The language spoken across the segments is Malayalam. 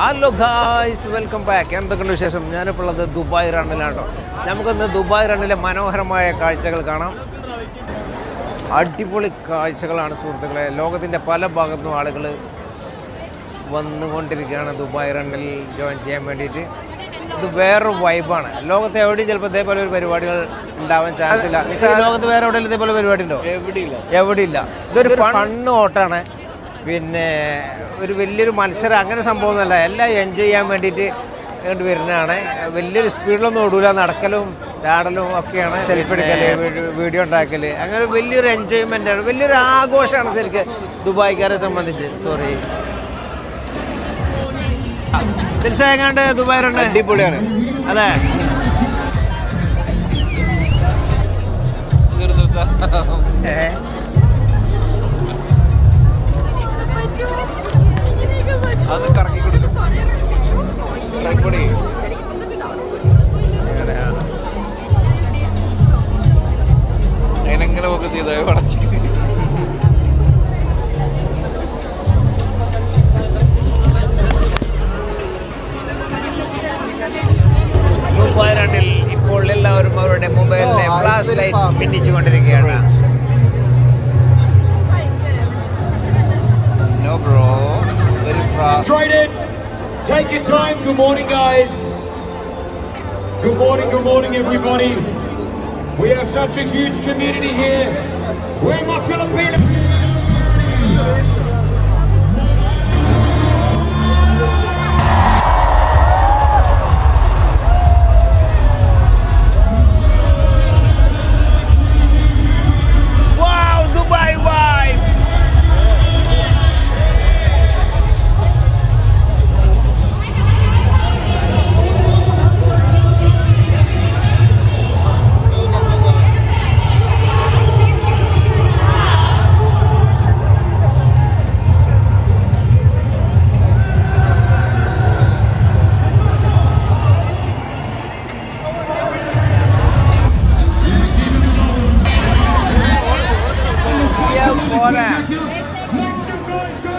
ഹലോ ഗായ്സ് വെൽക്കം ബാക്ക് എന്തൊക്കെയുണ്ട് വിശേഷം? ഞാനിപ്പോൾ ഉള്ളത് ദുബായ് റണ്ണിലാണ് നമുക്കിന്ന് ദുബായ് റണ്ണിലെ മനോഹരമായ കാഴ്ചകൾ കാണാം. അടിപൊളി കാഴ്ചകളാണ് സുഹൃത്തുക്കളെ. ലോകത്തിന്റെ പല ഭാഗത്തുനിന്നും ആളുകൾ വന്നുകൊണ്ടിരിക്കുകയാണ് ദുബായ് റണ്ണിൽ ജോയിൻ ചെയ്യാൻ വേണ്ടിയിട്ട്. ഇത് വേറൊരു വൈബാണ് ലോകത്ത് എവിടെയും ചിലപ്പോൾ ഇതേപോലെ ഒരു പരിപാടികൾ ഉണ്ടാവാൻ ചാൻസ് ഇല്ല. ലോകത്ത് വേറെ എവിടെയും ഇതേപോലെ പരിപാടി ഉണ്ടോ? എവിടെയില്ല. എവിടെയില്ല. ഇതൊരു ഫണ്ണ് ഓട്ടാണ്. പിന്നെ ഒരു വലിയൊരു മത്സരം അങ്ങനെ സംഭവമൊന്നുമല്ല എല്ലാം എൻജോയ് ചെയ്യാൻ വേണ്ടിയിട്ട് ഇങ്ങോട്ട് വരുന്നതാണ്. വലിയൊരു സ്പീഡിലൊന്നും ഓടൂല. നടക്കലും ചാടലും ഒക്കെയാണ് സെൽഫി എടുക്കൽ വീഡിയോ- ഉണ്ടാക്കൽ. അങ്ങനെ വലിയൊരു എൻജോയ്മെന്റ് ആണ്. വലിയൊരു ആഘോഷമാണ് ശരിക്ക് ദുബായ്ക്കാരെ സംബന്ധിച്ച്. സോറി എങ്ങാണ്ട് ദുബായിലുണ്ട്? അടിപൊളിയാണ്. അല്ലേ? ഏ? അതിനെങ്ങനെ ഒക്കെ ചെയ്ത വളച്ച് ദുബായ് ഇപ്പോൾ എല്ലാവരും അവരുടെ മൊബൈലിലെ Oh, flash light. പിന്നിച്ചുകൊണ്ടിരിക്കുകയാണ് no bro very fast Traded. Take your time. Good morning, guys. Good morning, good morning, everybody. We have such a huge community here. Where are my Filipino?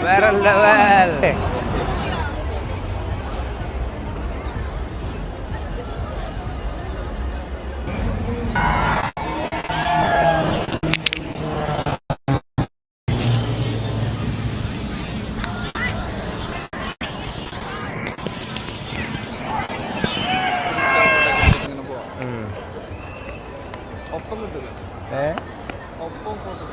വേറെ ലെവൽ ഒപ്പം കിട്ടില്ല ഒപ്പം ഫോട്ടോ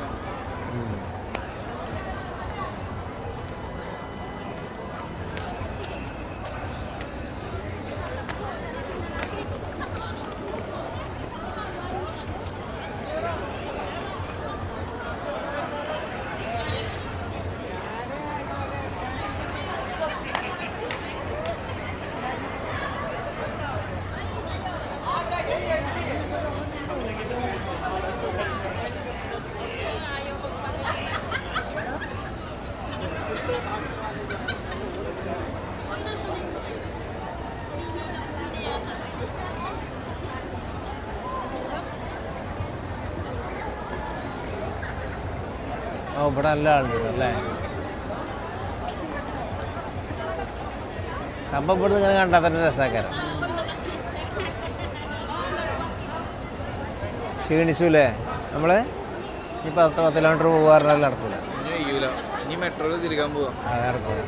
ഓ ഇവിടെ നല്ല ആളുണ്ട് അല്ലേ? സംഭവം ഇവിടുന്ന് ഇങ്ങനെ കണ്ടാൽ തന്നെ രസമാക്കാരം ക്ഷീണിച്ചു അല്ലേ നമ്മൾ ഈ പത്ത് പത്ത് കിലോമീറ്റർ പോകാറുണ്ടല്ലോ നടക്കൂല. ഇനി മെട്രോയിൽ തിരികാൻ പോവാം. അതെ നടക്കൂല.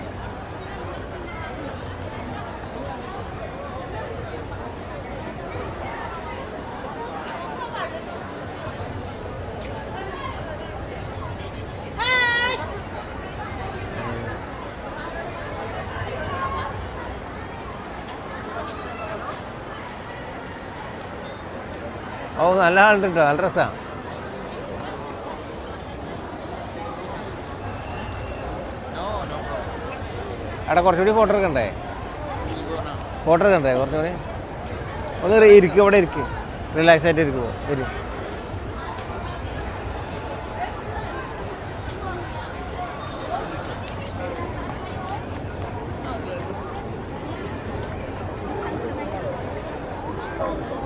ഓ നല്ല ആളുണ്ട് കേട്ടോ നല്ല രസമാണ് അവിടെ കുറച്ചുകൂടി ഫോട്ടോ എടുക്കണ്ടേ? ഫോട്ടോ എടുക്കണ്ടേ കുറച്ചുകൂടി? ഒന്ന് ഇരിക്കും ഇവിടെ ഇരിക്കും. റിലാക്സ് ആയിട്ട് ഇരിക്കുമോ വരും. Thank